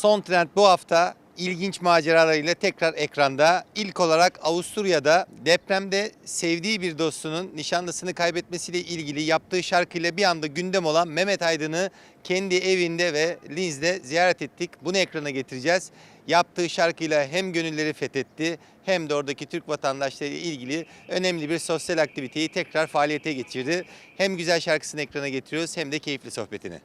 Son Trend bu hafta ilginç maceralarıyla tekrar ekranda. İlk olarak Avusturya'da depremde sevdiği bir dostunun nişanlısını kaybetmesiyle ilgili yaptığı şarkıyla bir anda gündem olan Mehmet Aydın'ı kendi evinde ve Linz'de ziyaret ettik. Bunu ekrana getireceğiz. Yaptığı şarkıyla hem gönülleri fethetti hem de oradaki Türk vatandaşları ile ilgili önemli bir sosyal aktiviteyi tekrar faaliyete geçirdi. Hem güzel şarkısını ekrana getiriyoruz hem de keyifli sohbetini.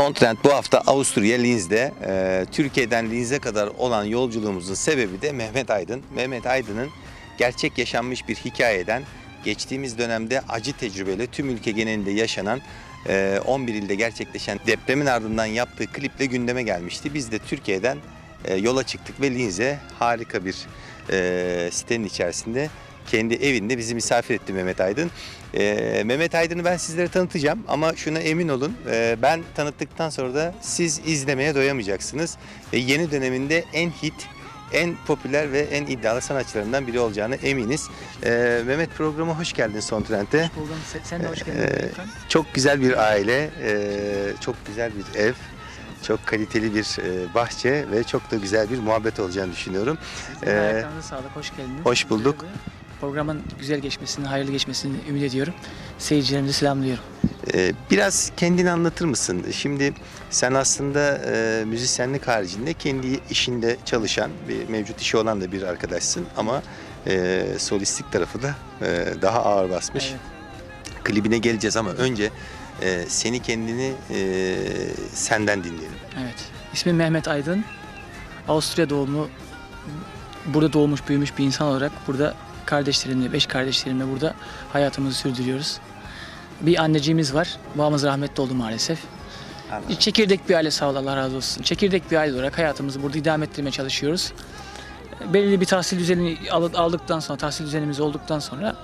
Son Trend bu hafta Avusturya Linz'de. Ee, Türkiye'den Linz'e kadar olan yolculuğumuzun sebebi de Mehmet Aydın. Mehmet Aydın'ın gerçek yaşanmış bir hikayeden geçtiğimiz dönemde acı tecrübeyle tüm ülke genelinde yaşanan e, 11 ilde gerçekleşen depremin ardından yaptığı kliple gündeme gelmişti. Biz de Türkiye'den e, yola çıktık ve Linz'e harika bir e, sitenin içerisinde kendi evinde bizi misafir etti Mehmet Aydın. Ee, Mehmet Aydın'ı ben sizlere tanıtacağım ama şuna emin olun ee, ben tanıttıktan sonra da siz izlemeye doyamayacaksınız. Ve yeni döneminde en hit, en popüler ve en iddialı sanatçılarından biri olacağını eminiz. Ee, Mehmet programa hoş geldin Son Trend'e. Buldum. Sen, sen de hoş geldin. Ee, Gökhan. Çok güzel bir aile, ee, çok güzel bir ev. Çok kaliteli bir e, bahçe ve çok da güzel bir muhabbet olacağını düşünüyorum. Sizin Ee, ayaklarınıza sağlık. Hoş geldiniz. hoş bulduk. Programın güzel geçmesini, hayırlı geçmesini ümit ediyorum. Seyircilerimizi selamlıyorum. Ee, Biraz kendini anlatır mısın? Şimdi sen aslında e, müzisyenlik haricinde kendi işinde çalışan, bir mevcut işi olan da bir arkadaşsın ama e, solistlik tarafı da e, daha ağır basmış. Evet. Klibine geleceğiz ama önce e, seni kendini e, senden dinleyelim. evet. İsmim Mehmet Aydın. Avusturya doğumlu, burada doğmuş, büyümüş bir insan olarak burada kardeşlerimle, beş kardeşlerimle burada hayatımızı sürdürüyoruz. Bir anneciğimiz var. Babamız rahmetli oldu maalesef. Çekirdek bir aile sağ ol Allah razı olsun. Çekirdek bir aile olarak hayatımızı burada idame ettirmeye çalışıyoruz. Belirli bir tahsil düzeni al- aldıktan sonra, tahsil düzenimiz olduktan sonra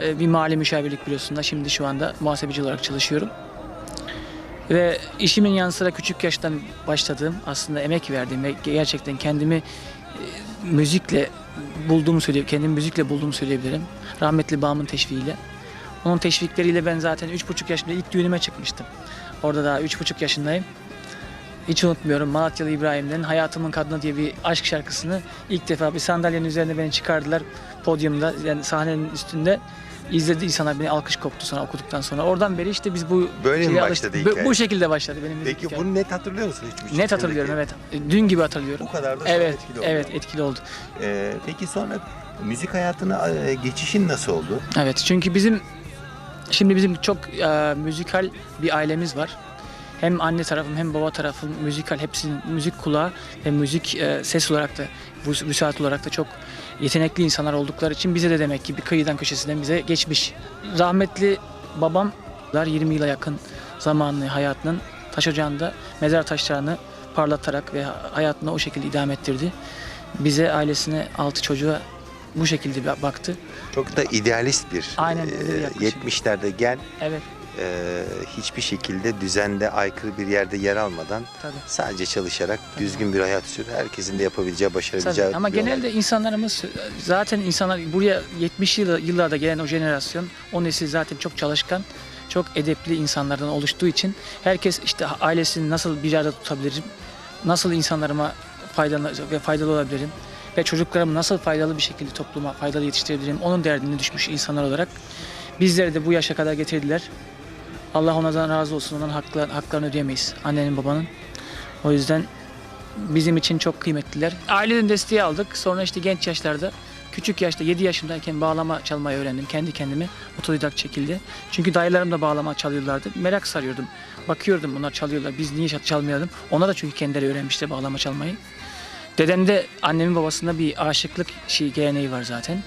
e, bir mali müşavirlik bürosunda şimdi şu anda muhasebeci olarak çalışıyorum. Ve işimin yanı sıra küçük yaştan başladığım, aslında emek verdiğim ve gerçekten kendimi e, müzikle bulduğumu söyleyeyim, kendimi müzikle bulduğumu söyleyebilirim. Rahmetli babamın teşviğiyle. Onun teşvikleriyle ben zaten 3,5 yaşımda ilk düğünüme çıkmıştım. Orada daha 3,5 yaşındayım. Hiç unutmuyorum Malatyalı İbrahim'den Hayatımın Kadını diye bir aşk şarkısını ilk defa bir sandalyenin üzerine beni çıkardılar podyumda yani sahnenin üstünde izledi insanlar beni alkış koptu sonra okuduktan sonra. Oradan beri işte biz bu Böyle mi şeye başladı. Bu- hikaye? Bu şekilde başladı benim müzik Peki hikayem. bunu net hatırlıyor musun? Hiç Net hatırlıyorum evet. Dün gibi hatırlıyorum. Bu kadar da Evet, etkili oldu. evet etkili oldu. Ee, peki sonra müzik hayatına e, geçişin nasıl oldu? Evet çünkü bizim şimdi bizim çok e, müzikal bir ailemiz var. Hem anne tarafım hem baba tarafım müzikal hepsinin müzik kulağı ve müzik e, ses olarak da bu müsaat olarak da çok yetenekli insanlar oldukları için bize de demek ki bir kıyıdan köşesinden bize geçmiş. Rahmetli babam 20 yıla yakın zamanını hayatının taş ocağında mezar taşlarını parlatarak ve hayatını o şekilde idame ettirdi. Bize ailesine altı çocuğa bu şekilde baktı. Çok da idealist bir Aynen, e, öyle bir yaklaşım. 70'lerde gel Evet e, hiçbir şekilde düzende aykırı bir yerde yer almadan tabii. sadece çalışarak düzgün bir hayat sür. Herkesin de yapabileceği, başarabileceği Tabii. Ama bir olay. genelde insanlarımız zaten insanlar buraya 70 yıl, yıllarda gelen o jenerasyon o nesil zaten çok çalışkan çok edepli insanlardan oluştuğu için herkes işte ailesini nasıl bir arada tutabilirim, nasıl insanlarıma faydalı ve faydalı olabilirim ve çocuklarımı nasıl faydalı bir şekilde topluma faydalı yetiştirebilirim onun derdine düşmüş insanlar olarak bizleri de bu yaşa kadar getirdiler. Allah onlardan razı olsun. Onların haklar, haklarını ödeyemeyiz. Annenin babanın. O yüzden bizim için çok kıymetliler. Aileden desteği aldık. Sonra işte genç yaşlarda, küçük yaşta 7 yaşındayken bağlama çalmayı öğrendim kendi kendime. Otodidak şekilde. Çünkü dayılarım da bağlama çalıyorlardı. Merak sarıyordum. Bakıyordum bunlar çalıyorlar. Biz niye çalmayalım? Ona da çünkü kendileri öğrenmişti bağlama çalmayı. Dedemde annemin babasında bir aşıklık şey geleneği var zaten.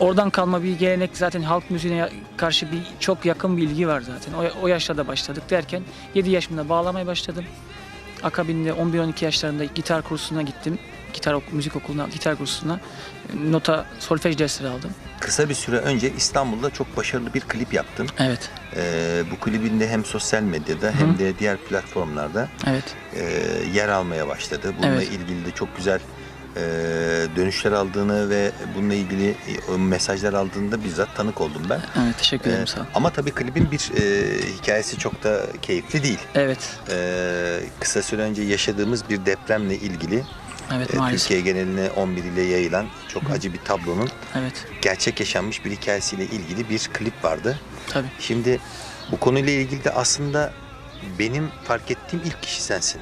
Oradan kalma bir gelenek zaten halk müziğine karşı bir çok yakın bir ilgi var zaten. O, o yaşlarda başladık derken 7 yaşımda bağlamaya başladım. Akabinde 11-12 yaşlarında gitar kursuna gittim. gitar ok- müzik okuluna, gitar kursuna e, nota solfej dersleri aldım. Kısa bir süre önce İstanbul'da çok başarılı bir klip yaptın. Evet, Ee, bu klibin de hem sosyal medyada hem de diğer platformlarda evet, e, yer almaya başladı. Bununla Evet. ilgili de çok güzel e, dönüşler aldığını ve bununla ilgili e, mesajlar aldığını da bizzat tanık oldum ben. evet. Teşekkür ederim Ee, sağ ol. ama tabii klibin bir e, hikayesi çok da keyifli değil. Evet, Ee, kısa süre önce yaşadığımız bir depremle ilgili evet e, maalesef. Türkiye geneline 11 ile yayılan çok acı bir tablonun Evet, gerçek yaşanmış bir hikayesiyle ilgili bir klip vardı. tabii. Şimdi bu konuyla ilgili de aslında benim fark ettiğim ilk kişi sensin.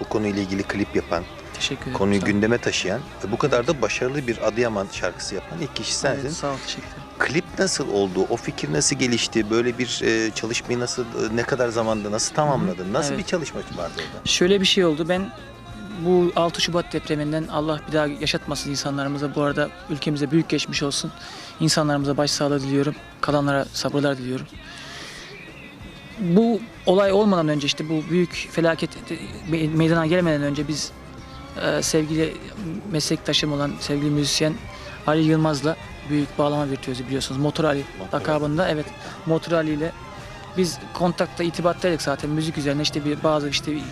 Bu konuyla ilgili klip yapan, Teşekkür ederim. konuyu gündeme taşıyan ve bu kadar da başarılı bir Adıyaman şarkısı yapan ilk kişi sensin. Evet, sağ ol, teşekkür ederim. Klip nasıl oldu? O fikir nasıl gelişti? Böyle bir e, çalışmayı nasıl, e, ne kadar zamanda nasıl tamamladın? Nasıl Evet. bir çalışma vardı orada? Şöyle bir şey oldu. Ben bu 6 Şubat depreminden Allah bir daha yaşatmasın insanlarımıza. Bu arada ülkemize büyük geçmiş olsun. İnsanlarımıza başsağlığı diliyorum. Kalanlara sabırlar diliyorum. Bu olay olmadan önce işte bu büyük felaket me- meydana gelmeden önce biz e, sevgili meslektaşım olan sevgili müzisyen Ali Yılmaz'la büyük bağlama virtüözü biliyorsunuz. Motor Ali Motor lakabında evet Motor Ali ile biz kontakta irtibattaydık zaten müzik üzerine işte bir bazı işte bir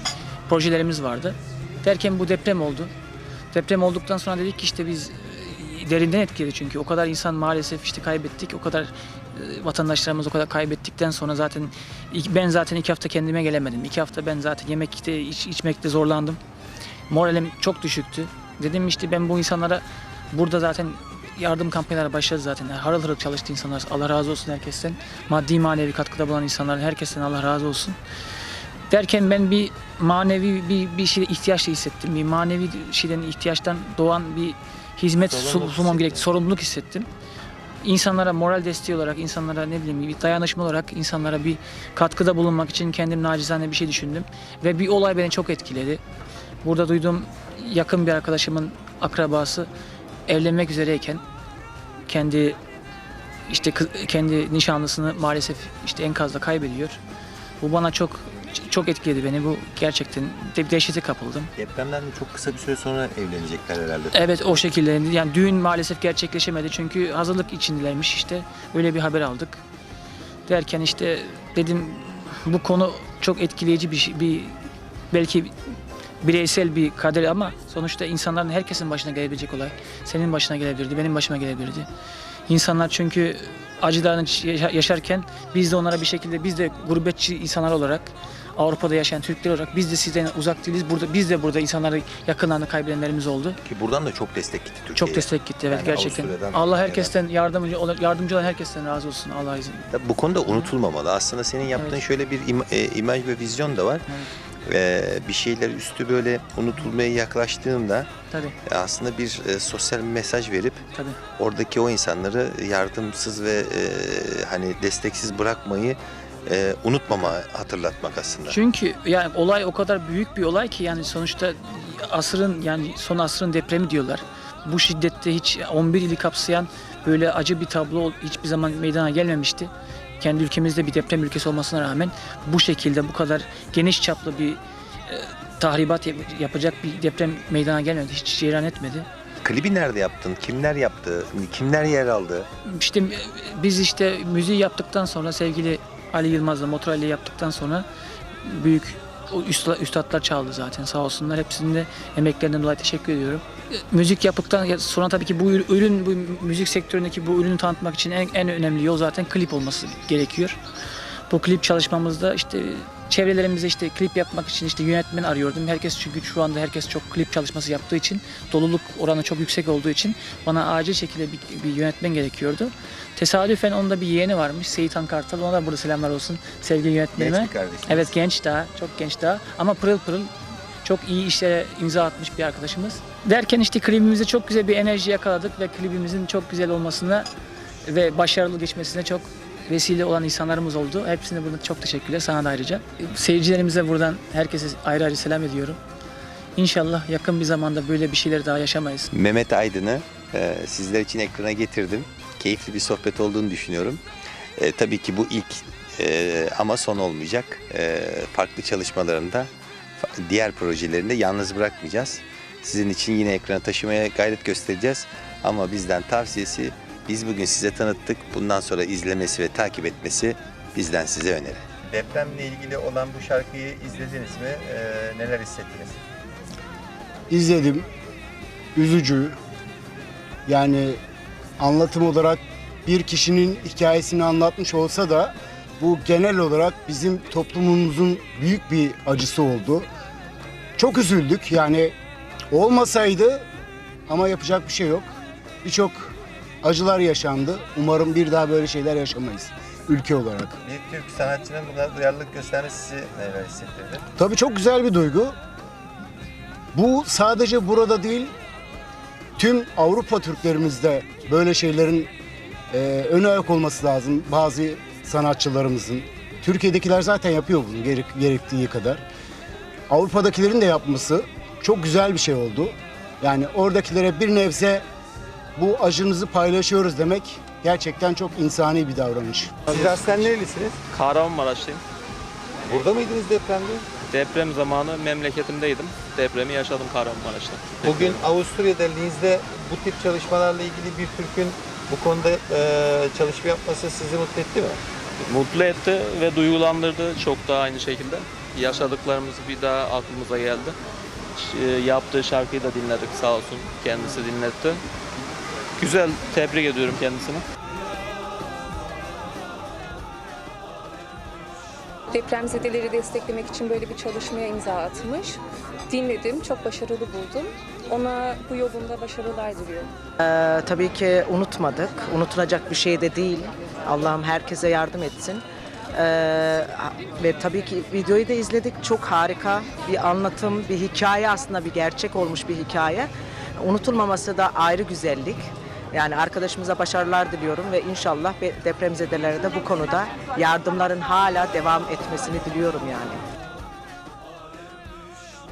projelerimiz vardı. Derken bu deprem oldu. Deprem olduktan sonra dedik ki işte biz e, derinden etkiledi çünkü o kadar insan maalesef işte kaybettik. O kadar e, vatandaşlarımız o kadar kaybettikten sonra zaten ben zaten iki hafta kendime gelemedim. İki hafta ben zaten yemekte iç, içmekte zorlandım. Moralim çok düşüktü. Dedim işte ben bu insanlara burada zaten yardım kampanyaları başladı zaten. Yani harıl harıl çalıştı insanlar. Allah razı olsun herkesten. Maddi manevi katkıda bulunan insanların herkesten Allah razı olsun. Derken ben bir manevi bir, bir şeye ihtiyaç da hissettim. Bir manevi şeyden ihtiyaçtan doğan bir hizmet Sorumluluk su- sunmam gerekti. Sorumluluk hissettim. İnsanlara moral desteği olarak, insanlara ne bileyim bir dayanışma olarak insanlara bir katkıda bulunmak için kendim nacizane bir şey düşündüm. Ve bir olay beni çok etkiledi. Burada duyduğum yakın bir arkadaşımın akrabası evlenmek üzereyken kendi işte kız- kendi nişanlısını maalesef işte enkazda kaybediyor. Bu bana çok çok etkiledi beni. Bu gerçekten de, dehşete kapıldım. Depremden de çok kısa bir süre sonra evlenecekler herhalde. Evet o şekilde. Yani düğün maalesef gerçekleşemedi çünkü hazırlık içindilermiş işte. Öyle bir haber aldık. Derken işte dedim bu konu çok etkileyici bir şey, bir belki bireysel bir kader ama sonuçta insanların herkesin başına gelebilecek olay. Senin başına gelebilirdi, benim başıma gelebilirdi. İnsanlar çünkü acılarını yaşa- yaşarken biz de onlara bir şekilde biz de gurbetçi insanlar olarak Avrupa'da yaşayan Türkler olarak biz de sizden uzak değiliz. Burada biz de burada insanları yakınlarını kaybedenlerimiz oldu. Ki buradan da çok destek gitti Türkiye'ye. Çok destek gitti evet Yani gerçekten. Allah herkesten yardımcı yardımcı olan herkesten razı olsun. Allah izin. Tabii Bu konuda unutulmamalı. Aslında senin yaptığın Evet. şöyle bir ima- e, imaj ve vizyon da var. Ee, bir şeyler üstü böyle unutulmaya yaklaştığında Tabii e, aslında bir e, sosyal mesaj verip tabii. oradaki o insanları yardımsız ve e, hani desteksiz bırakmayı e, unutmama hatırlatmak aslında. Çünkü yani olay o kadar büyük bir olay ki yani sonuçta asrın yani son asrın depremi diyorlar. Bu şiddette hiç 11 ili kapsayan böyle acı bir tablo hiçbir zaman meydana gelmemişti. Kendi ülkemizde bir deprem ülkesi olmasına rağmen bu şekilde bu kadar geniş çaplı bir e, tahribat yap- yapacak bir deprem meydana gelmedi. Hiç cereyan etmedi. Klibi nerede yaptın? Kimler yaptı? Kimler yer aldı? İşte e, biz işte müziği yaptıktan sonra sevgili Ali Yılmaz'la Motor Ali yaptıktan sonra büyük o üsta- üstadlar çaldı zaten sağ olsunlar. Hepsinin de emeklerinden dolayı teşekkür ediyorum. Müzik yaptıktan sonra tabii ki bu ür- ürün, bu müzik sektöründeki bu ürünü tanıtmak için en, en önemli yol zaten klip olması gerekiyor. Bu klip çalışmamızda işte çevrelerimizde işte klip yapmak için işte yönetmen arıyordum. Herkes çünkü şu anda herkes çok klip çalışması yaptığı için doluluk oranı çok yüksek olduğu için bana acil şekilde bir, bir yönetmen gerekiyordu. Tesadüfen onda bir yeğeni varmış Seyit Han Kartal. Ona da burada selamlar olsun sevgili yönetmenime. Genç bir. Evet genç daha, çok genç daha ama pırıl pırıl çok iyi işlere imza atmış bir arkadaşımız. Derken işte klibimizde çok güzel bir enerji yakaladık ve klibimizin çok güzel olmasına ve başarılı geçmesine çok vesile olan insanlarımız oldu. Hepsine buradan çok teşekkürler sana da ayrıca. Seyircilerimize buradan herkese ayrı ayrı selam ediyorum. İnşallah yakın bir zamanda böyle bir şeyler daha yaşamayız. Mehmet Aydın'ı e, sizler için ekrana getirdim. Keyifli bir sohbet olduğunu düşünüyorum. E, tabii ki bu ilk e, ama son olmayacak. E, farklı çalışmalarında, diğer projelerinde yalnız bırakmayacağız. sizin için yine ekrana taşımaya gayret göstereceğiz. Ama bizden tavsiyesi biz bugün size tanıttık. Bundan sonra izlemesi ve takip etmesi bizden size öneri. Depremle ilgili olan bu şarkıyı izlediniz mi? Ee, neler hissettiniz? izledim. Üzücü. Yani anlatım olarak bir kişinin hikayesini anlatmış olsa da bu genel olarak bizim toplumumuzun büyük bir acısı oldu. Çok üzüldük. Yani olmasaydı ama yapacak bir şey yok. Birçok acılar yaşandı. Umarım bir daha böyle şeyler yaşamayız ülke olarak. Bir Türk sanatçının bu kadar duyarlılık göstermesi sizi neler hissettirdi? Tabii çok güzel bir duygu. Bu sadece burada değil, tüm Avrupa Türklerimizde böyle şeylerin e, ön ayak olması lazım bazı sanatçılarımızın. Türkiye'dekiler zaten yapıyor bunu gerek, gerektiği kadar. Avrupa'dakilerin de yapması çok güzel bir şey oldu. Yani oradakilere bir nebze bu acınızı paylaşıyoruz demek gerçekten çok insani bir davranış. Siz aslen nerelisiniz? Kahramanmaraşlıyım. Burada mıydınız depremde? Deprem zamanı memleketimdeydim. Depremi yaşadım Kahramanmaraş'ta. Bugün Avusturya'da Linz'de bu tip çalışmalarla ilgili bir Türk'ün bu konuda e, çalışma yapması sizi mutlu etti mi? Mutlu etti ve duygulandırdı çok daha aynı şekilde. Yaşadıklarımız bir daha aklımıza geldi. E, Yaptığı şarkıyı da dinledik sağ olsun. Kendisi dinletti. Güzel, tebrik ediyorum kendisini. Depremzedeleri desteklemek için böyle bir çalışmaya imza atmış. Dinledim, çok başarılı buldum. Ona bu yolunda başarılar diliyorum. Ee, tabii ki unutmadık. Unutulacak bir şey de değil. Allah'ım herkese yardım etsin. Ee, ve tabii ki videoyu da izledik. Çok harika bir anlatım, bir hikaye aslında bir gerçek olmuş bir hikaye. Unutulmaması da ayrı güzellik. Yani arkadaşımıza başarılar diliyorum ve inşallah depremzedelere de bu konuda yardımların hala devam etmesini diliyorum yani.